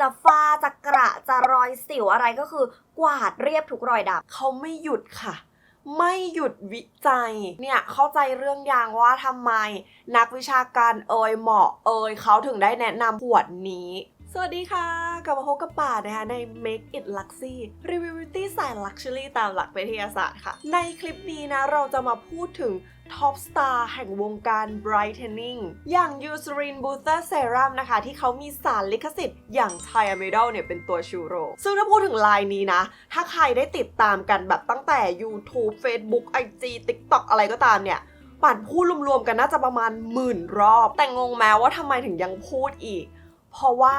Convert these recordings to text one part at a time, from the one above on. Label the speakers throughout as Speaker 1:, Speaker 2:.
Speaker 1: จะฟ้าจะกระจะรอยสิวอะไรก็คือกวาดเรียบทุกรอยดำ
Speaker 2: เขาไม่หยุดค่ะ ไม่หยุดวิจัย เนี่ยเข้าใจเรื่องยางว่าทำไม นักวิชาการเอ่ยหมอเอ่ยเขาถึงได้แนะนำขวดนี้ สวัสดีค่ะ กลับมาพบกับป่านะคะใน Make It Luxy รีวิว beauty สาย Luxury ตามหลักวิทยาศาสตร์ค่ะ ในคลิปนี้นะ เราจะมาพูดถึงท็อปสตาร์แห่งวงการ brightening อย่าง Eucerin Booster Serum นะคะ ที่เขามีสารลิขสิทธิ์อย่าง Thiamidol เนี่ยเป็นตัวชูโรง ซึ่งถ้าพูดถึงลายนี้นะ ถ้าใครได้ติดตามกันแบบตั้งแต่ YouTube Facebook IG TikTok อะไรก็ตามเนี่ยปั่นพูดรวมๆกันน่าจะประมาณหมื่นรอบ แต่งงแม้ว่าทำไมถึงยังพูดอีก เพราะว่า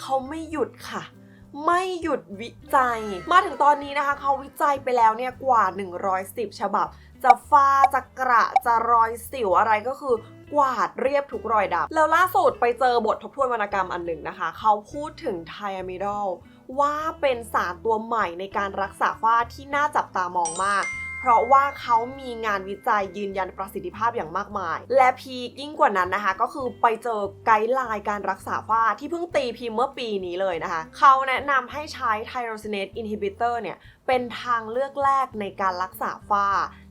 Speaker 2: เขาไม่หยุดค่ะ ไม่หยุดวิจัย มาถึงตอนนี้นะคะ เขาวิจัยไปแล้วเนี่ยกว่า 110 ฉบับ จะฝ้าจะกระจะรอยสิวอะไรก็คือกวาดเรียบทุกรอยดำแล้วล่าสุดไปเจอบททบทวนวรรณกรรมอันหนึ่งนะคะ เขาพูดถึงไทอะมิดอลว่าเป็นสารตัวใหม่ในการรักษาฝ้าที่น่าจับตามองมาก เพราะว่าเขามีงานวิจัยยืนยันประสิทธิภาพอย่างมากมาย และพียิ่งกว่านั้นนะคะ ก็คือไปเจอไกด์ไลน์การรักษาฝ้าที่เพิ่งตีพิมพ์เมื่อปีนี้เลยนะคะ เขาแนะนำให้ใช้ไทโรซินเอตอินฮิบิเตอร์เนี่ย เป็นทางเลือกแรกในการรักษาฝ้า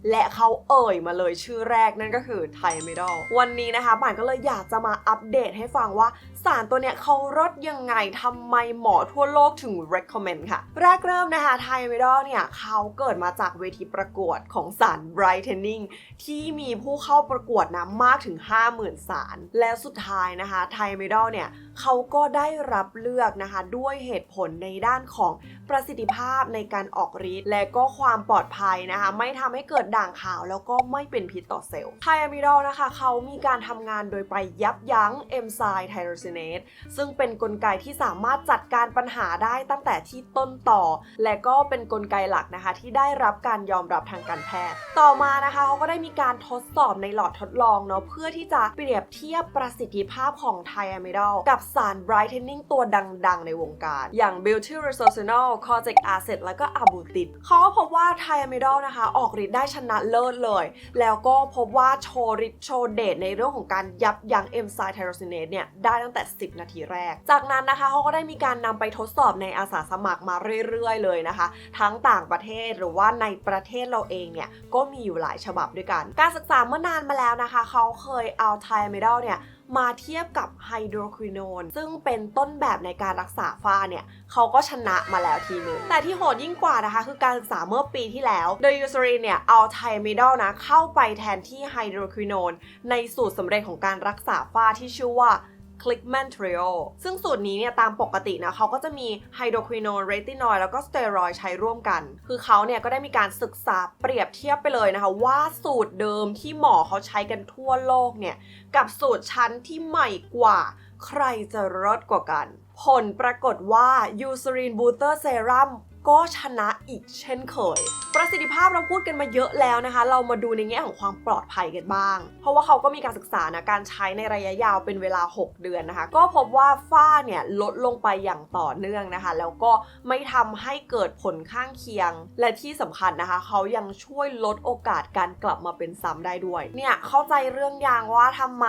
Speaker 2: และเขาเอ่ยมาเลยชื่อแรกนั่นก็คือไทมิดอลวันนี้นะคะป่านก็เลยอยากจะมาอัปเดตให้ฟังว่าสารตัวเนี้ยเขารสยังไงทำไมหมอทั่วโลกถึง recommend ค่ะ แรกเริ่มนะคะไทมิดอลเนี่ยเขาเกิดมาจากเวทีประกวดของสาร brightening ที่มีผู้เข้าประกวดนะมากถึง 50,000 สาร และสุดท้ายนะคะไทมิดอลเนี่ย เขาก็ได้รับเลือกนะคะ ด้วยเหตุผลในด้านของประสิทธิภาพในการออกฤทธิ์และก็ความปลอดภัยนะคะ ไม่ทำให้เกิดด่างขาวแล้วก็ไม่เป็นพิษต่อเซลล์ไทอะมิดอลนะคะ เขามีการทำงานโดยไปยับยั้งเอนไซม์ไทโรซินเนสซึ่งเป็นนกลไกที่สามารถจัดการปัญหาได้ตั้งแต่ที่ต้นต่อ และก็เป็นนกลไกหลักนะคะ ที่ได้รับการยอมรับทางการแพทย์ ต่อมานะคะเขาก็ได้มีการทดสอบในหลอดทดลองเนาะเพื่อที่จะเปรียบเทียบประสิทธิภาพของไทอะมิดอลกับสาร brightening ตัวดังๆ ในวงการ อย่าง Beauty Resorcinol Kojic Acid แล้วก็อะบูตินเขาก็พบว่าไทอะมิดอลนะคะ ออกฤทธิ์ได้ชนะเลิศเลย แล้วก็พบว่าโชว์ฤทธิ์โชว์เดชในเรื่องของการยับยั้งเอนไซม์ไทโรซินเนสเนี่ย ได้ตั้งแต่ 10 นาทีแรก จากนั้นนะคะเขาก็ได้มีการนำไปทดสอบในอาสาสมัครมาเรื่อยๆ เลยนะคะ ทั้งต่างประเทศหรือว่าในประเทศเราเองเนี่ยก็มีอยู่หลายฉบับด้วยกัน การศึกษาเมื่อนานมาแล้วนะคะเขาเคยเอาไทอะมิดอลเนี่ย มาเทียบกับไฮโดรควินอนซึ่งเป็นต้นแบบในการรักษาฝ้าเนี่ยเขาก็ชนะมาแล้วทีนึง แต่ที่โหดยิ่งกว่านะคะ คือการศึกษาเมื่อปีที่แล้ว โดยยูซรีเนี่ยเอาไทมิดอลนะเข้าไปแทนที่ไฮโดรควินอนในสูตรสำเร็จของการรักษาฝ้าที่ชื่อว่า คลิกแมนทริโอซึ่งสูตรนี้เนี่ยตามปกตินะเขาก็จะมีไฮโดรควินอนเรตินอยแล้วก็สเตียรอยใช้ร่วมกัน คือเขาเนี่ยก็ได้มีการศึกษาเปรียบเทียบไปเลยนะคะ ว่าสูตรเดิมที่หมอเขาใช้กันทั่วโลกเนี่ย กับสูตรชั้นที่ใหม่กว่า ใครจะรอดกว่ากัน ผลปรากฏว่า Eucerin Booster Serum ก็ชนะอีกเช่นเคย ประสิทธิภาพเราพูดกันมาเยอะแล้วนะคะ เรามาดูในแง่ของความปลอดภัยกันบ้าง เพราะว่าเขาก็มีการศึกษานะการใช้ในระยะยาวเป็นเวลา 6 เดือนนะคะ ก็พบว่าฝ้าเนี่ยลดลงไปอย่างต่อเนื่องนะคะ แล้วก็ไม่ทำให้เกิดผลข้างเคียง และที่สำคัญนะคะ เขายังช่วยลดโอกาสการกลับมาเป็นซ้ำได้ด้วย เนี่ยเข้าใจเรื่องยางว่าทำไม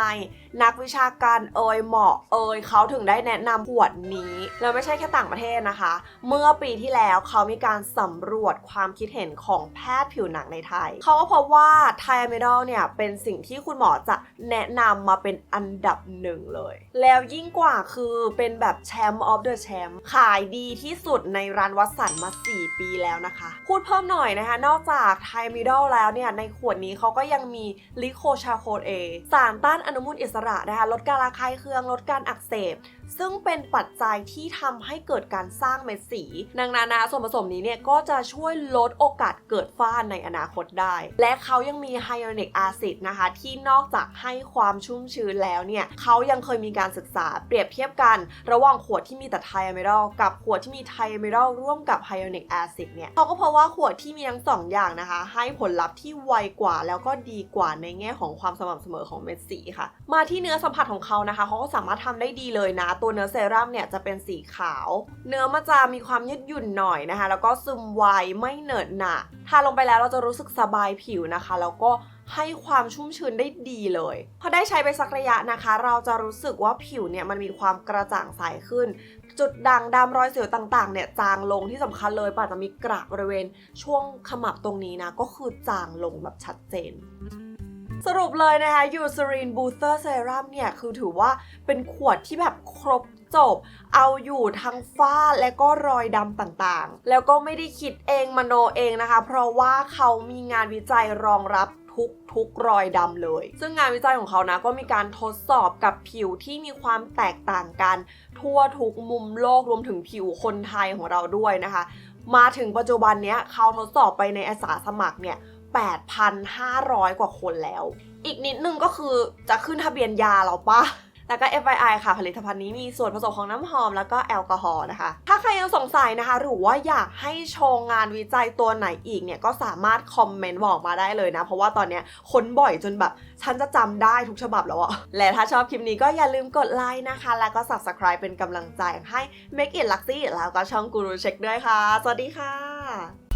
Speaker 2: นักวิชาการเอ่ยหมอเอยเขาถึงได้แนะนำขวดนี้แล้วไม่ใช่แค่ต่างประเทศนะคะ เมื่อปีที่แล้วเขามีการสำรวจความคิดเห็นของแพทย์ผิวหนังในไทย เขาก็พบว่าไทมิดอลเนี่ยเป็นสิ่งที่คุณหมอจะแนะนำมาเป็นอันดับหนึ่งเลย แล้วยิ่งกว่าคือเป็นแบบแชมป์ออฟเดอะแชมป์ขายดีที่สุดในร้านวัดสันมา 4 ปีแล้วนะคะ พูดเพิ่มหน่อยนะคะ นอกจากไทมิดอลแล้วเนี่ย ในขวดนี้เขาก็ยังมีลิโคชาโคเอสารต้านอนุมูลอิสระนะคะลดการระคายเคืองลดการอักเสบ ซึ่งเป็นปัจจัยที่ทำให้เกิดการสร้างเม็ดสี ดังนั้นนะส่วนผสมนี้เนี่ยก็จะช่วยลดโอกาสเกิดฝ้าในอนาคตได้ และเขายังมีไฮยาลูริกแอซิดนะคะ ที่นอกจากให้ความชุ่มชื้นแล้วเนี่ยเขายังเคยมีการศึกษาเปรียบเทียบกัน ระหว่างขวดที่มีแต่ไทอะมิดอลกับขวดที่มีไทอะมิดอลร่วมกับไฮยาลูริกแอซิดเนี่ยเขาก็พบว่าขวดที่มีทั้งสองอย่างนะคะ ให้ผลลัพธ์ที่ไวกว่าแล้วก็ดีกว่าในแง่ของความสม่ำเสมอของเม็ดสีค่ะ มาที่เนื้อสัมผัสของเขานะคะเขาก็สามารถทำได้ดีเลยนะตัวเนื้อเซรั่มเนี่ยจะเป็นสีขาว เนื้อมันจะมีความยืดหยุ่นหน่อยนะคะ แล้วก็ซึมไวไม่เหนอะหนะทาลงไปแล้วเราจะรู้สึกสบายผิวนะคะ แล้วก็ให้ความชุ่มชื้นได้ดีเลย พอได้ใช้ไปสักระยะนะคะ เราจะรู้สึกว่าผิวเนี่ยมันมีความกระจ่างใสขึ้น จุดด่างดำรอยสิวต่างๆเนี่ยจางลงที่สำคัญเลยป่าจะมีกระบริเวณช่วงขมับตรงนี้นะก็คือจางลงแบบชัดเจน สรุปเลยนะคะ Eucerin Booster Serum เนี่ย คือถือว่าเป็นขวดที่แบบครบจบ เอาอยู่ทั้งฝ้าและก็รอยดำต่างๆ แล้วก็ไม่ได้คิดเองมโนเองนะคะ เพราะว่าเขามีงานวิจัยรองรับทุกทุกรอยดำเลย ซึ่งงานวิจัยของเขานะก็มีการทดสอบกับผิวที่มีความแตกต่างกัน ทั่วทุกมุมโลกรวมถึงผิวคนไทยของเราด้วยนะคะ มาถึงปัจจุบันเนี้ยเขาทดสอบไปในอาสาสมัครเนี่ย 8,500 กว่าคนแล้ว อีกนิดนึงก็คือจะขึ้นทะเบียนยาแล้วปะแล้วก็ FII ค่ะ ผลิตภัณฑ์นี้มีส่วนผสมของน้ำหอมแล้วก็แอลกอฮอล์นะคะ ถ้าใครยังสงสัยนะคะ หรือว่าอยากให้โชว์งานวิจัยตัวไหนอีกเนี่ย ก็สามารถคอมเมนต์บอกมาได้เลยนะ เพราะว่าตอนเนี้ยค้นบ่อยจนแบบ ฉันจะจำได้ทุกฉบับแล้วอะและถ้าชอบคลิปนี้ก็อย่าลืมกดไลค์นะคะ แล้วก็ subscribe เป็นกำลังใจให้ Make It Luxy แล้วก็ช่องกูรูเช็คด้วยค่ะ สวัสดีค่ะ